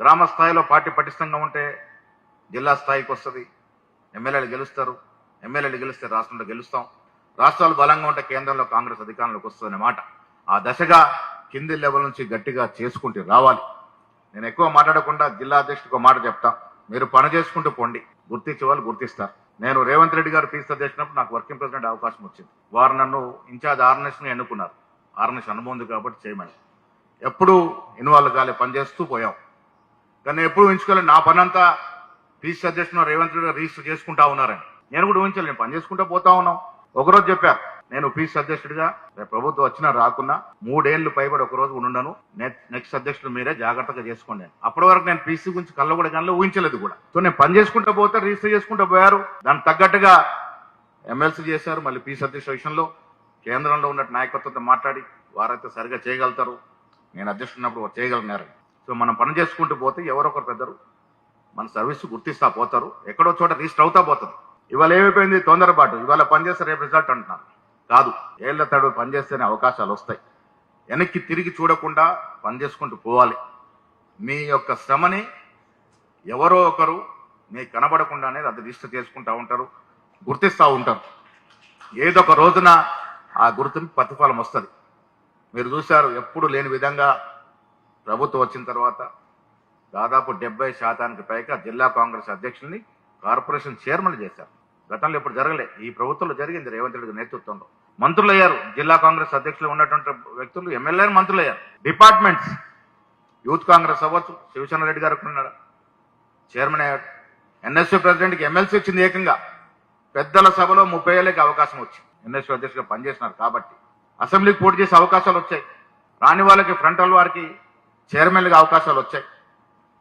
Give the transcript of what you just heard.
గ్రామ స్థాయిలో పార్టీ పటిష్టంగా ఉంటే జిల్లా స్థాయికి వస్తుంది. ఎమ్మెల్యేలు గెలుస్తారు. ఎమ్మెల్యేలు గెలిస్తే రాష్ట్రంలో గెలుస్తాం. రాష్ట్రాలు బలంగా ఉంటే కేంద్రంలో కాంగ్రెస్ అధికారంలోకి వస్తుందనే మాట. ఆ దశగా కింది లెవెల్ నుంచి గట్టిగా చేసుకుంటూ రావాలి. నేను ఎక్కువ మాట్లాడకుండా జిల్లా అధ్యక్షుడికి ఒక మాట చెప్తా. మీరు పని చేసుకుంటూ పోండి. గుర్తించే వాళ్ళు గుర్తిస్తారు. నేను రేవంత్ రెడ్డి గారు పీస్ చేసినప్పుడు నాకు వర్కింగ్ ప్రెసిడెంట్ అవకాశం వచ్చింది. వారు నన్ను ఇన్ఛార్జ్ ఆర్ఎన్ఎస్ని ఎన్నుకున్నారు. ఆర్ఎన్ఎస్ అనుభవం ఉంది కాబట్టి చేయమని. ఎప్పుడూ ఇన్వాల్వ్ కాలే పనిచేస్తూ పోయాం. దాన్ని ఎప్పుడు ఉంచుకోలేదు నా పని అంతా పీసీ అధ్యక్షుడు రేవంత్ రెడ్డి గారు రిజిస్టర్ చేసుకుంటా ఉన్నారని. నేను కూడా ఊహించలేదు. నేను పని చేసుకుంటూ పోతా ఉన్నాం. ఒకరోజు చెప్పారు. నేను పీసీ అధ్యక్షుడిగా రేపు ప్రభుత్వం వచ్చినా రాకున్నా మూడేళ్ళు పైబడి ఒక రోజు ఉండను నెక్స్ట్ అధ్యక్షుడు మీరే జాగ్రత్తగా చేసుకోండి అప్పటి వరకు నేను పీసీ గురించి కళ్ళ కూడా కానీ ఊహించలేదు కూడా. సో నేను పని చేసుకుంటూ పోతే రిజిస్టర్ చేసుకుంటూ పోయారు. దానికి తగ్గట్టుగా ఎమ్మెల్సీ చేశారు. మళ్ళీ పీసీ అధ్యక్ష విషయంలో కేంద్రంలో ఉన్న నాయకత్వంతో మాట్లాడి వారైతే సరిగా చేయగలుగుతారు. నేను అధ్యక్షుడు ఉన్నప్పుడు చేయగలిగినారు. సో మనం పని చేసుకుంటూ పోతే ఎవరొకరు పెద్దరు మన సర్వీస్ గుర్తిస్తా పోతారు. ఎక్కడో చోట రిజిస్టర్ అవుతా పోతుంది ఇవాళ ఏమైపోయింది? తొందరపాటు. ఇవాళ పనిచేస్తే రేపు రిజల్ట్ అంటున్నారు. కాదు ఏళ్ళ తడు పనిచేస్తేనే అవకాశాలు వస్తాయి. వెనక్కి తిరిగి చూడకుండా పని చేసుకుంటూ పోవాలి. మీ యొక్క శ్రమని ఎవరో ఒకరు మీకు కనబడకుండానే అది రిజిస్టర్ చేసుకుంటా ఉంటారు గుర్తిస్తూ ఉంటారు. ఏదో ఒక రోజున ఆ గుర్తింపు ప్రతిఫలం వస్తుంది. మీరు చూశారు ఎప్పుడు లేని విధంగా ప్రభుత్వం వచ్చిన తర్వాత దాదాపు డెబ్బై శాతానికి పైగా జిల్లా కాంగ్రెస్ అధ్యక్షుల్ని కార్పొరేషన్ చైర్మన్లు చేశారు. గతంలో ఇప్పుడు జరగలే. ఈ ప్రభుత్వంలో జరిగింది రేవంత్ రెడ్డి నేతృత్వంలో. మంత్రులు అయ్యారు జిల్లా కాంగ్రెస్ అధ్యక్షులు ఉన్నటువంటి వ్యక్తులు ఎమ్మెల్యే మంత్రులు అయ్యారు డిపార్ట్మెంట్స్ యూత్ కాంగ్రెస్ అవ్వచ్చు శివసేన రెడ్డి గారు ఉన్నాడు చైర్మన్ అయ్యాడు ఎన్ఎస్యూ ప్రెసిడెంట్కి ఎమ్మెల్సీ వచ్చింది ఏకంగా. పెద్దల సభలో ముప్పై ఏళ్ళకి అవకాశం వచ్చింది. ఎన్ఎస్యూ అధ్యక్షుడిగా పనిచేసినారు కాబట్టి. అసెంబ్లీకి పోటీ చేసే అవకాశాలు వచ్చాయి. రాని వాళ్ళకి ఫ్రంటల్ వారికి చైర్మన్లుగా అవకాశాలు వచ్చాయి.